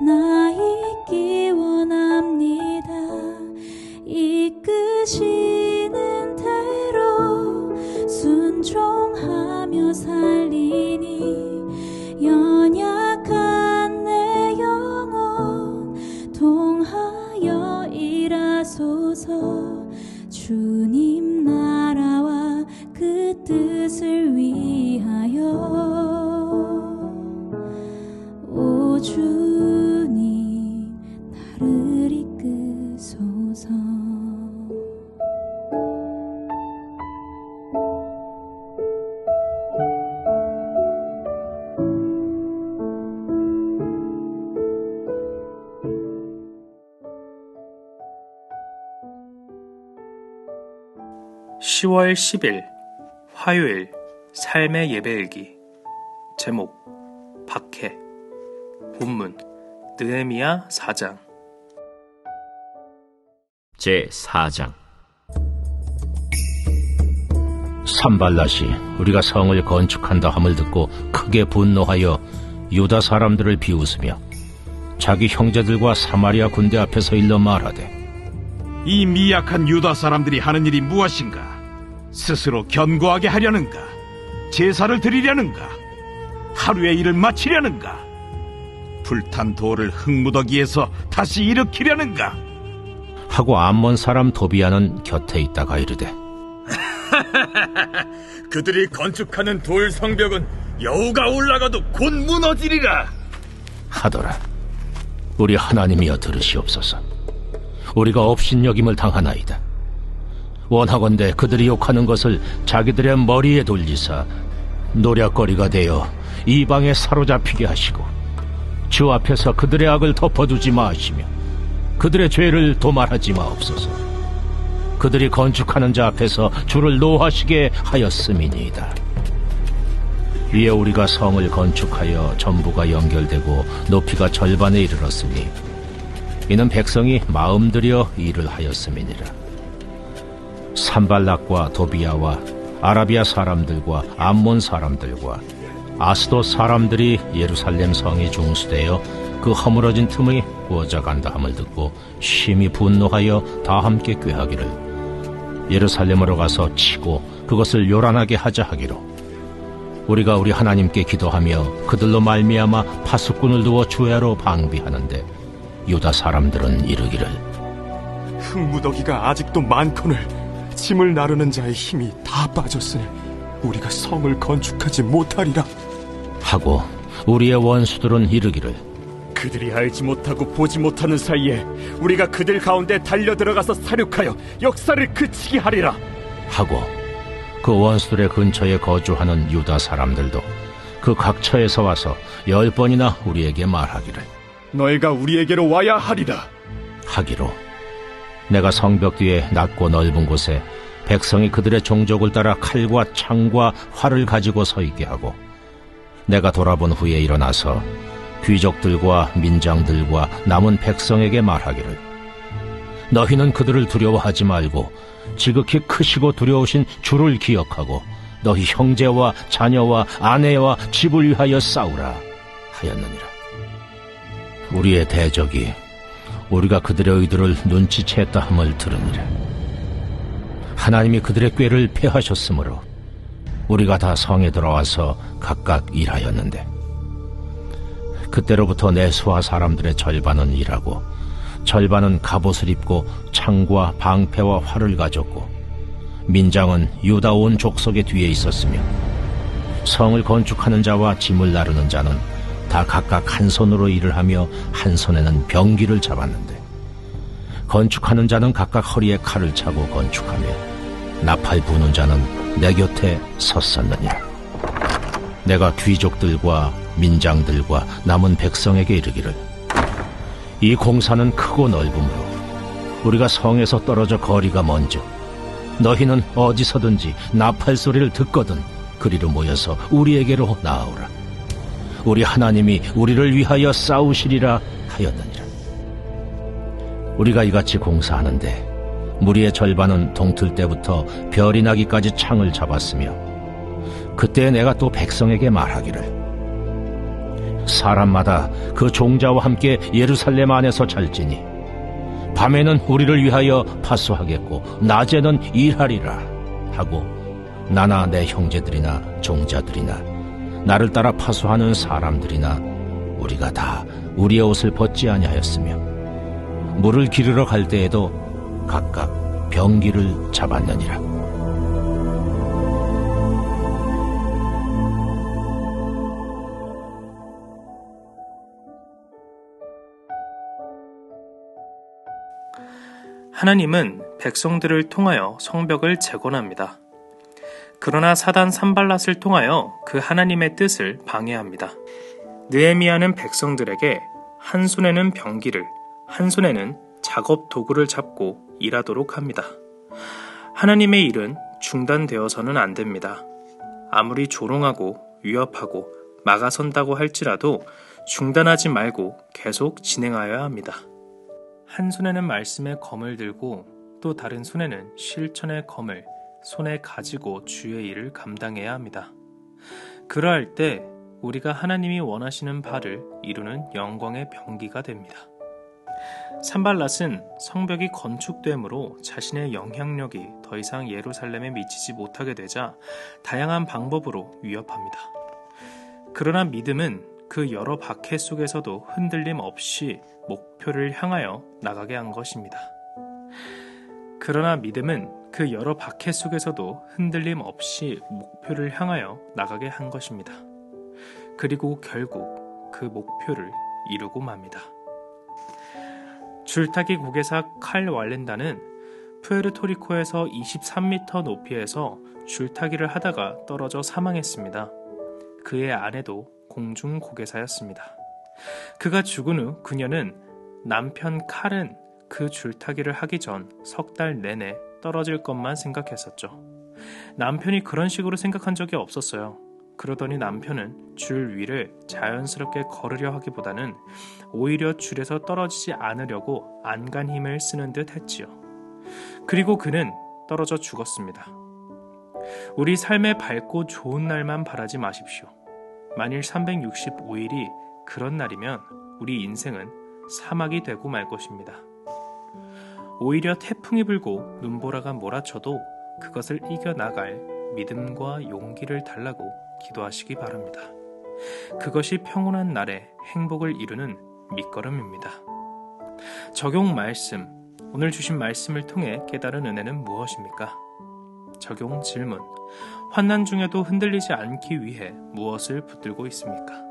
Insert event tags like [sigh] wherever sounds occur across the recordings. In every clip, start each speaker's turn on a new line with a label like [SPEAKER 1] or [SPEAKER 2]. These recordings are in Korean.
[SPEAKER 1] 나 있기 원합니다. 이끄시는 대로 순종하며 살리니
[SPEAKER 2] 10월 10일 화요일 삶의 예배일기. 제목 박해. 본문 느헤미야 4장.
[SPEAKER 3] 제 4장. 산발라시 우리가 성을 건축한다 함을 듣고 크게 분노하여 유다 사람들을 비웃으며 자기 형제들과 사마리아 군대 앞에서 일러 말하되
[SPEAKER 4] 이 미약한 유다 사람들이 하는 일이 무엇인가? 스스로 견고하게 하려는가? 제사를 드리려는가? 하루의 일을 마치려는가? 불탄 돌을 흙무더기에서 다시 일으키려는가?
[SPEAKER 3] 하고 암몬 사람 도비아는 곁에 있다가 이르되 [laughs]
[SPEAKER 5] 그들이 건축하는 돌 성벽은 여우가 올라가도 곧 무너지리라.
[SPEAKER 3] 하더라 우리 하나님이여 들으시옵소서 우리가 업신여김을 당하나이다 원하건대 그들이 욕하는 것을 자기들의 머리에 돌리사 노략거리가 되어 이방에 사로잡히게 하시고 주 앞에서 그들의 악을 덮어두지 마시며 그들의 죄를 도말하지 마옵소서. 그들이 건축하는 자 앞에서 주를 노하시게 하였음이니이다. 이에 우리가 성을 건축하여 전부가 연결되고 높이가 절반에 이르렀으니 이는 백성이 마음 들여 일을 하였음이니라 산발락과 도비아와 아라비아 사람들과 암몬 사람들과 아스도 사람들이 예루살렘 성에 중수되어 그 허물어진 틈의 구어져간다 함을 듣고 심히 분노하여 다 함께 꾀하기를 예루살렘으로 가서 치고 그것을 요란하게 하자 하기로 우리가 우리 하나님께 기도하며 그들로 말미암아 파수꾼을 두어 주야로 방비하는데 유다 사람들은 이르기를
[SPEAKER 6] 흙무더기가 아직도 많거늘 짐을 나르는 자의 힘이 다 빠졌으니 우리가 성을 건축하지 못하리라
[SPEAKER 3] 하고 우리의 원수들은 이르기를
[SPEAKER 5] 그들이 알지 못하고 보지 못하는 사이에 우리가 그들 가운데 달려 들어가서 사륙하여 역사를 그치게 하리라.
[SPEAKER 3] 하고 그 원수들의 근처에 거주하는 유다 사람들도 그 각처에서 와서 열 번이나 우리에게 말하기를
[SPEAKER 5] 너희가 우리에게로 와야 하리라.
[SPEAKER 3] 하기로 내가 성벽 뒤에 낮고 넓은 곳에 백성이 그들의 종족을 따라 칼과 창과 활을 가지고 서 있게 하고 내가 돌아본 후에 일어나서 귀족들과 민장들과 남은 백성에게 말하기를 너희는 그들을 두려워하지 말고 지극히 크시고 두려우신 주를 기억하고 너희 형제와 자녀와 아내와 집을 위하여 싸우라 하였느니라. 우리의 대적이 우리가 그들의 의도를 눈치챘다 함을 들으니라. 하나님이 그들의 꾀를 패하셨으므로 우리가 다 성에 들어와서 각각 일하였는데 그때로부터 내 수하 사람들의 절반은 일하고 절반은 갑옷을 입고 창과 방패와 활을 가졌고 민장은 유다 온 족속의 뒤에 있었으며 성을 건축하는 자와 짐을 나르는 자는 다 각각 한 손으로 일을 하며 한 손에는 병기를 잡았는데 건축하는 자는 각각 허리에 칼을 차고 건축하며 나팔 부는 자는 내 곁에 섰었느니라. 내가 귀족들과 민장들과 남은 백성에게 이르기를 이 공사는 크고 넓으므로 우리가 성에서 떨어져 거리가 먼저 너희는 어디서든지 나팔 소리를 듣거든 그리로 모여서 우리에게로 나아오라 우리 하나님이 우리를 위하여 싸우시리라 하였느니라. 우리가 이같이 공사하는데 무리의 절반은 동틀 때부터 별이 나기까지 창을 잡았으며 그때 내가 또 백성에게 말하기를 사람마다 그 종자와 함께 예루살렘 안에서 잘지니 밤에는 우리를 위하여 파수하겠고 낮에는 일하리라 하고 나나 내 형제들이나 종자들이나 나를 따라 파수하는 사람들이나 우리가 다 우리의 옷을 벗지 아니하였으며 물을 기르러 갈 때에도 각각 병기를 잡았느니라
[SPEAKER 2] 하나님은 백성들을 통하여 성벽을 재건합니다. 그러나 사단 산발랏을 통하여 그 하나님의 뜻을 방해합니다. 느헤미야는 백성들에게 한 손에는 병기를, 한 손에는 작업 도구를 잡고 일하도록 합니다. 하나님의 일은 중단되어서는 안 됩니다. 아무리 조롱하고 위협하고 막아선다고 할지라도 중단하지 말고 계속 진행하여야 합니다. 한 손에는 말씀의 검을 들고 또 다른 손에는 실천의 검을 손에 가지고 주의 일을 감당해야 합니다. 그러할 때 우리가 하나님이 원하시는 바를 이루는 영광의 병기가 됩니다. 산발랏은 성벽이 건축됨으로 자신의 영향력이 더 이상 예루살렘에 미치지 못하게 되자 다양한 방법으로 위협합니다. 그러나 믿음은 그 여러 박해 속에서도 흔들림 없이 목표를 향하여 나가게 한 것입니다. 그러나 믿음은 그 여러 박해 속에서도 흔들림 없이 목표를 향하여 나가게 한 것입니다. 그리고 결국 그 목표를 이루고 맙니다. 줄타기 고개사 칼 왈렌다는 푸에르토리코에서 23m 높이에서 줄타기를 하다가 떨어져 사망했습니다. 그의 아내도 공중 고개사였습니다. 그가 죽은 후 그녀는 남편 칼은 그 줄타기를 하기 전 석 달 내내 떨어질 것만 생각했었죠. 남편이 그런 식으로 생각한 적이 없었어요. 그러더니 남편은 줄 위를 자연스럽게 걸으려 하기보다는 오히려 줄에서 떨어지지 않으려고 안간 힘을 쓰는 듯 했지요. 그리고 그는 떨어져 죽었습니다. 우리 삶의 밝고 좋은 날만 바라지 마십시오. 만일 365일이 그런 날이면 우리 인생은 사막이 되고 말 것입니다. 오히려 태풍이 불고 눈보라가 몰아쳐도 그것을 이겨나갈 믿음과 용기를 달라고 기도하시기 바랍니다. 그것이 평온한 날에 행복을 이루는 밑거름입니다. 적용 말씀. 오늘 주신 말씀을 통해 깨달은 은혜는 무엇입니까? 적용 질문. 환난 중에도 흔들리지 않기 위해 무엇을 붙들고 있습니까?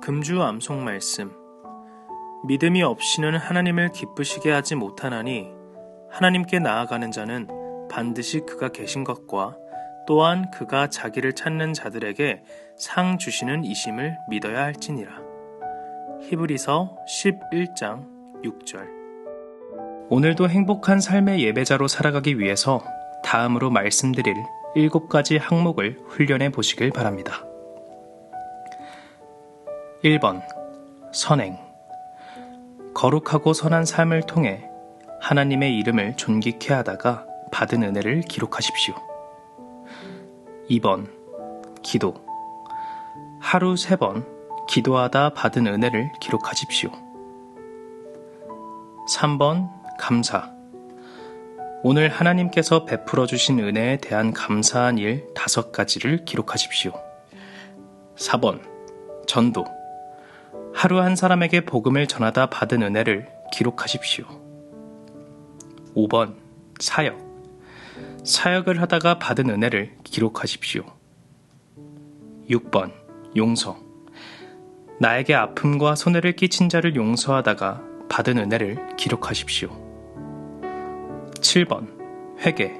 [SPEAKER 2] 금주 암송 말씀. 믿음이 없이는 하나님을 기쁘시게 하지 못하나니 하나님께 나아가는 자는 반드시 그가 계신 것과 또한 그가 자기를 찾는 자들에게 상 주시는 이심을 믿어야 할지니라. 히브리서 11장 6절. 오늘도 행복한 삶의 예배자로 살아가기 위해서 다음으로 말씀드릴 일곱 가지 항목을 훈련해 보시길 바랍니다. 1번. 선행. 거룩하고 선한 삶을 통해 하나님의 이름을 존귀케 하다가 받은 은혜를 기록하십시오. 2번. 기도. 하루 세번 기도하다 받은 은혜를 기록하십시오. 3번. 감사. 오늘 하나님께서 베풀어 주신 은혜에 대한 감사한 일 다섯 가지를 기록하십시오. 4번. 전도. 하루 한 사람에게 복음을 전하다 받은 은혜를 기록하십시오. 5번 사역 사역을 하다가 받은 은혜를 기록하십시오. 6번 용서 나에게 아픔과 손해를 끼친 자를 용서하다가 받은 은혜를 기록하십시오. 7번 회개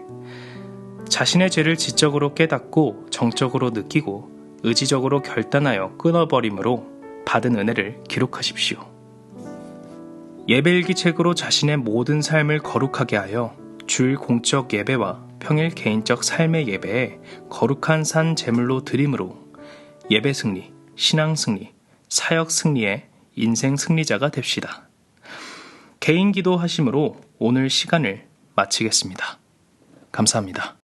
[SPEAKER 2] 자신의 죄를 지적으로 깨닫고 정적으로 느끼고 의지적으로 결단하여 끊어버림으로 받은 은혜를 기록하십시오. 예배일기 책으로 자신의 모든 삶을 거룩하게 하여 주일 공적 예배와 평일 개인적 삶의 예배에 거룩한 산 제물로 드림으로 예배 승리, 신앙 승리, 사역 승리의 인생 승리자가 됩시다. 개인 기도 하심으로 오늘 시간을 마치겠습니다. 감사합니다.